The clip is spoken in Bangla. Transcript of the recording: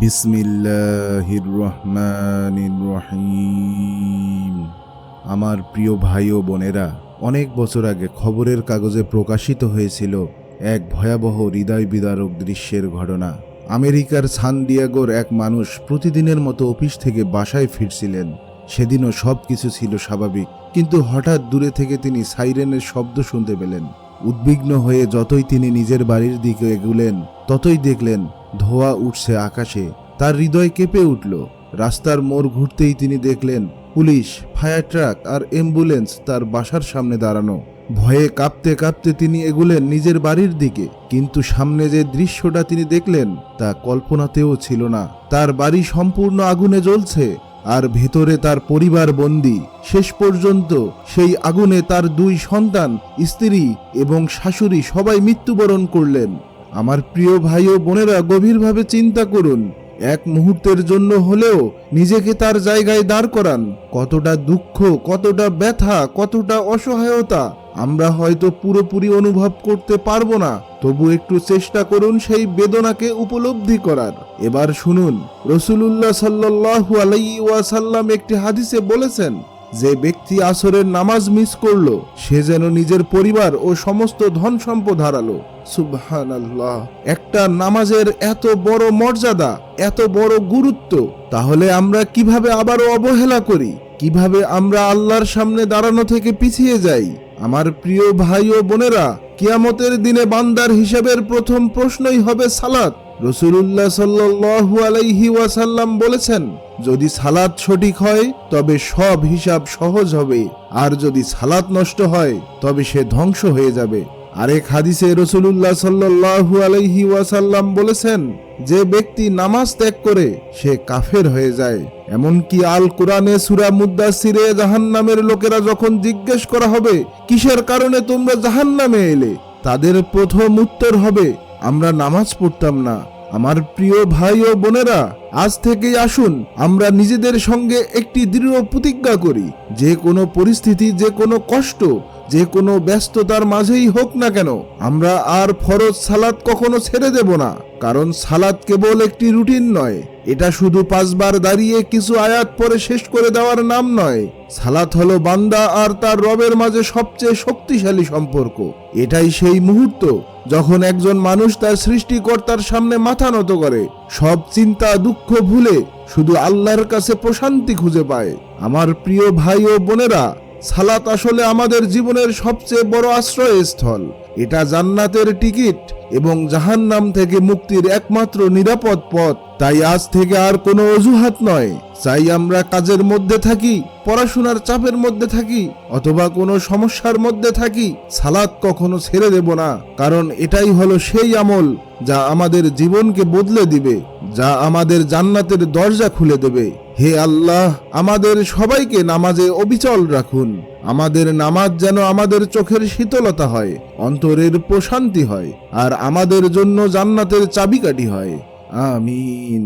বিসমিল্লাহির রহমানির রহিম আমার প্রিয় ভাই ও বোনেরা, অনেক বছর আগে খবরের কাগজে প্রকাশিত হয়েছিল এক ভয়াবহ হৃদয় বিদারক দৃশ্যের ঘটনা। আমেরিকার সান ডিয়াগোর এক মানুষ প্রতিদিনের মতো অফিস থেকে বাসায় ফিরছিলেন। সেদিনও সব কিছু ছিল স্বাভাবিক, কিন্তু হঠাৎ দূরে থেকে তিনি সাইরেনের শব্দ শুনতে পেলেন। উদ্বিগ্ন হয়ে যতই তিনি নিজের বাড়ির দিকে এগুলেন, ততই দেখলেন ধোয়া উঠছে আকাশে। তার হৃদয় কেঁপে উঠল। রাস্তার মোড় ঘুরতেই তিনি দেখলেন, পুলিশ, ফায়ার ট্রাক আর অ্যাম্বুলেন্স তার বাসার সামনে দাঁড়ানো। ভয়ে কাঁপতে কাঁপতে তিনি এগুলেন নিজের বাড়ির দিকে, কিন্তু সামনে যে দৃশ্যটা তিনি দেখলেন, তা কল্পনাতেও ছিল না। তার বাড়ি সম্পূর্ণ আগুনে জ্বলছে, আর ভেতরে তার পরিবার বন্দী। শেষ পর্যন্ত সেই আগুনে তার দুই সন্তান, স্ত্রী এবং শাশুড়ি সবাই মৃত্যুবরণ করলেন। আমার প্রিয় ভাই ও বোনেরা গভীরভাবে চিন্তা করুন। এক মুহূর্তের জন্য হলেও নিজেকে তার জায়গায় দাঁড় করান। কতটা দুঃখ, কতটা ব্যথা, কতটা অসহায়তা, আমরা হয়তো পুরোপুরি অনুভব করতে পারব না। তবু একটু চেষ্টা করুন সেই বেদনাকে উপলব্ধি করার। এবার শুনুন, রসুলুল্লাহ সাল্লাহু আলাই ওয়াসাল্লাম একটি হাদিসে বলেছেন যে ব্যক্তি আসরের নামাজ মিস করল, সে যেন নিজের পরিবার ও সমস্ত ধন সম্পদ হারালো। একটা নামাজের এত বড় মর্যাদা, এত বড় গুরুত্ব, তাহলে আমরা কীভাবে আবারও অবহেলা করি? কীভাবে আমরা আল্লাহর সামনে দাঁড়ানো থেকে পিছিয়ে যাই? আমার প্রিয় ভাই ও বোনেরা, কিয়ামতের দিনে বান্দার হিসাবের প্রথম প্রশ্নই হবে সালাত। রসুলুল্লাহ সাল্লু আলাইহি ওয়াসাল্লাম বলেছেন, যদি সালাত সঠিক হয়, তবে সব হিসাব সহজ হবে। আর যদি সালাত নষ্ট হয়, তবে সে ধ্বংস হয়ে যাবে। আরেক হাদিসে রসুলুল্লাহ সাল্লাহু আলাইহি ওয়াসাল্লাম বলেছেন, যে ব্যক্তি নামাজ ত্যাগ করে, সে কাফের হয়ে যায়। এমনকি আল কোরআনে সুরা মুদাসিরে জাহান নামের লোকেরা যখন জিজ্ঞেস করা হবে, কিসের কারণে তোমরা জাহান নামে এলে? তাদের প্রথম উত্তর হবে আমরা নামাজ পড়তাম না। আমার প্রিয় ভাই ও বোনেরা, আজ থেকেই আসুন, আমরা নিজেদের সঙ্গে একটি দৃঢ় প্রতিজ্ঞা করি। যে কোনো পরিস্থিতি, যে কোনো কষ্ট, যে কোনো ব্যস্ততার মাঝেই হোক না কেন, আমরা আর ফরজ সালাত কখনো ছেড়ে দেব না। কারণ সালাত কেবল একটি রুটিন নয় এটা শুধু পাঁচবার দাঁড়িয়ে কিছু আয়াত পরে শেষ করে দেওয়ার নাম নয়। সালাত হলো বান্দা আর তার রবের মাঝে সবচেয়ে শক্তিশালী সম্পর্ক। এটাই সেই মুহূর্ত যখন একজন মানুষ তার সৃষ্টিকর্তার সামনে মাথা নত করে। সব চিন্তা দুঃখ ভুলে শুধু আল্লাহর কাছে প্রশান্তি খুঁজে পায়। আমার প্রিয় ভাই ও বোনেরা সালাত আসলে আমাদের জীবনের সবচেয়ে বড় আশ্রয়স্থল। এটা জান্নাতের টিকিট এবং জাহান্নাম থেকে মুক্তির একমাত্র নিরাপদ পথ। তাই আজ থেকে আর কোনো অজুহাত নয়। চাই আমরা কাজের মধ্যে থাকি, পড়াশোনার চাপের মধ্যে থাকি, অথবা কোনো সমস্যার মধ্যে থাকি। সালাত কখনো ছেড়ে দেব না, কারণ এটাই হলো সেই আমল যা আমাদের জীবনকে বদলে দিবে, যা আমাদের জান্নাতের দরজা খুলে দেবে। হে আল্লাহ, আমাদের সবাইকে নামাজে অবিচল রাখুন। আমাদের নামাজ যেন আমাদের চোখের শীতলতা হয়, অন্তরের প্রশান্তি হয়, আর আমাদের জন্য জান্নাতের চাবিকাঠি হয়। আমিন।